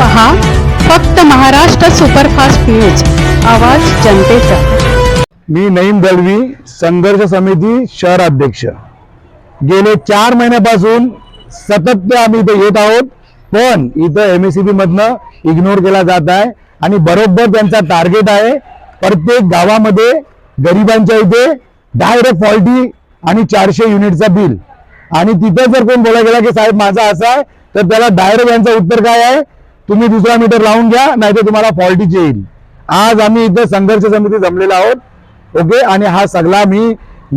पहा फक्त Maharashtra superfast news. आवाज जनतेचा. मी नईम दळवी संघर्ष समिती शहर अध्यक्ष. गेले चार महिन्यापासून सतत ते आम्ही इथे येत आहोत पण इथं एम एस सी बी मधनं इग्नोर केला जात आहे आणि बरोबर त्यांचा टार्गेट आहे. प्रत्येक गावामध्ये गरिबांच्या इथे डायरेक्ट फॉल्टी आणि चारशे युनिटचा बिल आणि तिथं जर कोण बोला गेला की साहेब माझा असा आहे तर त्याला डायरेक्ट यांचं उत्तर काय आहे? तुम्ही दुसरा मीटर लावून घ्या नाहीतर तुम्हाला फॉल्टीच येईल. आज आम्ही इथं संघर्ष समिती जमलेला आहोत ओके? आणि हा सगळा मी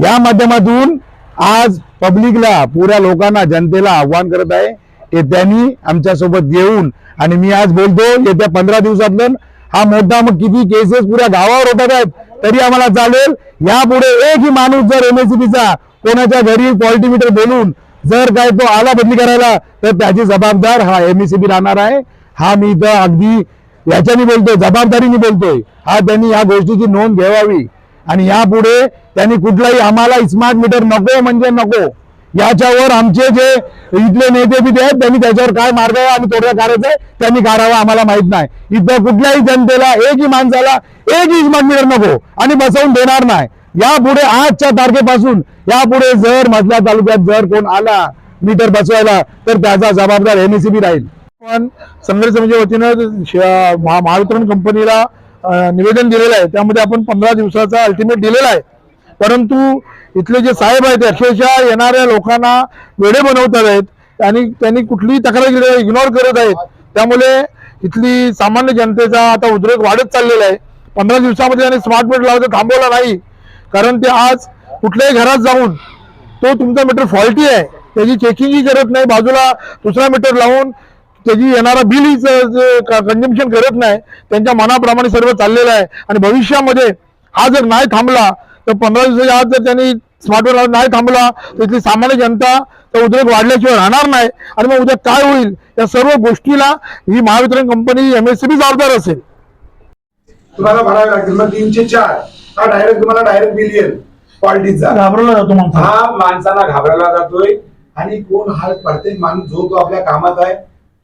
या माध्यमातून आज पब्लिकला पुऱ्या लोकांना जनतेला आव्हान करत आहे की त्यांनी आमच्यासोबत येऊन आणि मी आज बोलतो येत्या पंधरा दिवसातलं हा मोठा मग किती केसेस पुऱ्या गावावर होतात आहेत तरी आम्हाला चालेल. यापुढे एकही माणूस जर एमएससीबीचा कोणाच्या घरी क्वालिटी मीटर बोलून जर काय तो आला बदली करायला तर त्याची जबाबदार हा एमएससीबी राहणार आहे. हा मी तर अगदी याच्याने बोलतोय जबाबदारीने बोलतोय. हा त्यांनी या गोष्टीची नोंद घ्यावी आणि यापुढे त्यांनी कुठलाही आम्हाला स्मार्ट मीटर नको म्हणजे नको. याच्यावर आमचे जे इथले नेते बिते आहेत त्यांनी त्याच्यावर काय मार्ग आम्ही आणि तोडगा काढायचा आहे त्यांनी काढावा आम्हाला माहीत नाही. इथं कुठल्याही जनतेला एकही माणसाला एकही स्मार्ट मीटर नको आणि बसवून देणार नाही. यापुढे आजच्या तारखेपासून यापुढे जर मधल्या तालुक्यात जर कोण आला मीटर बसवायला तर त्याचा जबाबदार एमएससीबी राहील. पण संघर्ष समितीच्या वतीनं श- महा- महावितरण कंपनीला निवेदन दिलेलं आहे. त्यामध्ये आपण पंधरा दिवसाचा अल्टिमेट दिलेला आहे. परंतु इथले जे साहेब आहेत ते अक्षरशः येणाऱ्या लोकांना वेडे बनवत आहेत आणि त्यांनी कुठलीही तक्रार इग्नोर करत आहेत. त्यामुळे इथली सामान्य जनतेचा आता उद्रेक वाढत चाललेला आहे. पंधरा दिवसामध्ये त्यांनी स्मार्ट मीटर लावायचं थांबवला नाही. कारण ते आज कुठल्याही घरात जाऊन तो तुमचा मीटर फॉल्टी आहे त्याची चेकिंगही करत नाही बाजूला दुसरा मीटर लावून त्याची येणारा बिल कंझम्पशन करत नाही त्यांच्या मनाप्रमाणे सर्व चाललेलं आहे. आणि भविष्यामध्ये हा जर नाही थांबला तर पंधरा दिवसाच्या आत जर त्यांनी स्मार्टफोन नाही थांबला तर इथली सामान्य जनता तर उद्योग वाढल्याशिवाय राहणार नाही. आणि मग उद्या काय होईल? या सर्व गोष्टीला ही महावितरण कंपनी एमएससीबी जबाबदार असेल. तुम्हाला भरावे लागेल मग तीनशे चार. हा डायरेक्ट तुम्हाला डायरेक्ट बिल येईल. क्वालिटीचा घाबरवला जातो हा माणसाला घाबरायला जातोय. आणि कोण हा प्रत्येक माणूस जो तो आपल्या कामात आहे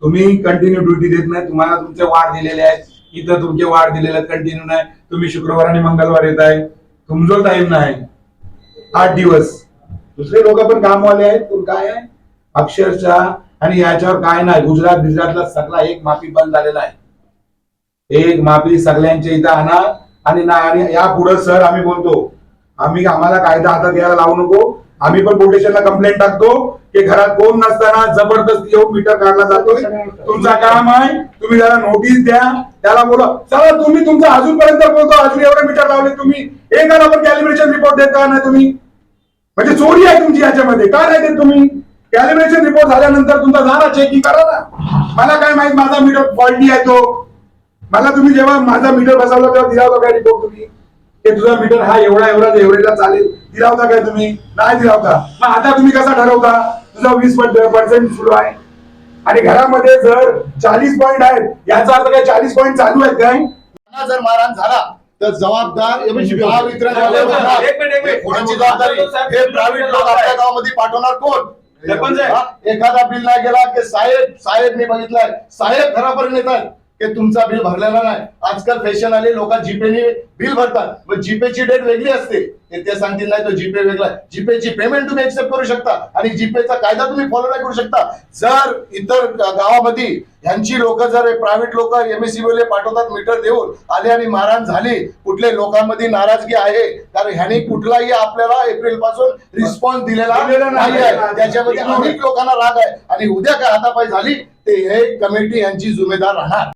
तुम्ही कंटिन्यू ड्युटी देत नाही. तुम्हाला तुमचे वाढ दिलेले आहेत. इथं तुमचे वाढ दिलेले आहेत. कंटिन्यू नाही. तुम्ही शुक्रवार आणि मंगळवार येत आहे. तुमचा टाइम नाही. आठ दिवस. दुसरे लोक पण कामवाले आहेत. पण काय आहे? अक्षरशः. आणि याच्यावर काय नाही. गुजरात गुजरातला सगळा एक माफी बंद झालेला आहे. एक माफी सगळ्यांच्या इथं आणा. आणि ना आणि या पुढे सर आम्ही बोलतो आम्ही आम्हाला कायदा हातात घ्यायला लावू नको. आम्ही पण पोलीस कंप्लेंट टाकतो की घरात कोण नसताना जबरदस्ती येऊन मीटर काढला जातोय. तुमचा काम आहे तुम्ही त्याला नोटीस द्या. त्याला बोला चला तुम्ही तुमचा अजूनपर्यंत बोलतो अजून एवढे मीटर लावले तुम्ही. एकाला पण कॅलिब्रेशन रिपोर्ट देत का नाही तुम्ही. म्हणजे चोरी आहे तुमची याच्यामध्ये. का नाही देत तुम्ही? कॅलिब्रेशन रिपोर्ट झाल्यानंतर तुमचा झाला चेकिंग करा ना. मला काय माहीत माझा मीटर फॉल्टी आहे तो. मला तुम्ही जेव्हा माझा मीटर बसवला तेव्हा दिला होता काय रिपोर्ट तुम्ही? की तुझा मीटर हा एवढा एवढा एवढेला चालेल. दिला होता काय तुम्ही? नाही दिला होता मग आता तुम्ही कसा ठरवता? तुझा वीस पर्सेंट सुरू आहे. आणि घरामध्ये जर चाळीस पॉईंट आहेत याचा अर्थ काय? चाळीस पॉईंट चालू आहेत काय? जर मारहाण झाला तर जबाबदार महावितरणवाले होणार. कोणाची जबाबदारी? हे प्रायव्हेट लोक आपल्या गावामध्ये पाठवणार कोण? हा? एखादा बिल नाही गेला की साहेब साहेब मी बघितलाय. साहेब घरापर्यंत येतात की तुमचा बिल भरलेला नाही. आजकाल फॅशन आले लोक जीपेने बिल भरतात. मग जीपेची डेट वेगळी असते. ते सांगतील नाही तो जीपे वेगळा जीपेची पेमेंट तुम्ही एक्सेप्ट करू शकता. आणि जीपेचा कायदा तुम्ही फॉलो नाही करू शकता. जर इतर गावामध्ये यांची लोक जर प्रायव्हेट लोक एमएससी वाले पाठवतात मीटर देऊन आले आणि मारहाण झाली कुठल्या लोकांमध्ये नाराजगी आहे कारण ह्याने कुठलाही आपल्याला एप्रिलपासून रिस्पॉन्स दिलेला नाही. आहे त्याच्यामध्ये अनेक लोकांना राग आहे. आणि उद्या काय हातापाय झाली ते हे कमिटी यांची जिम्मेदार राहणार.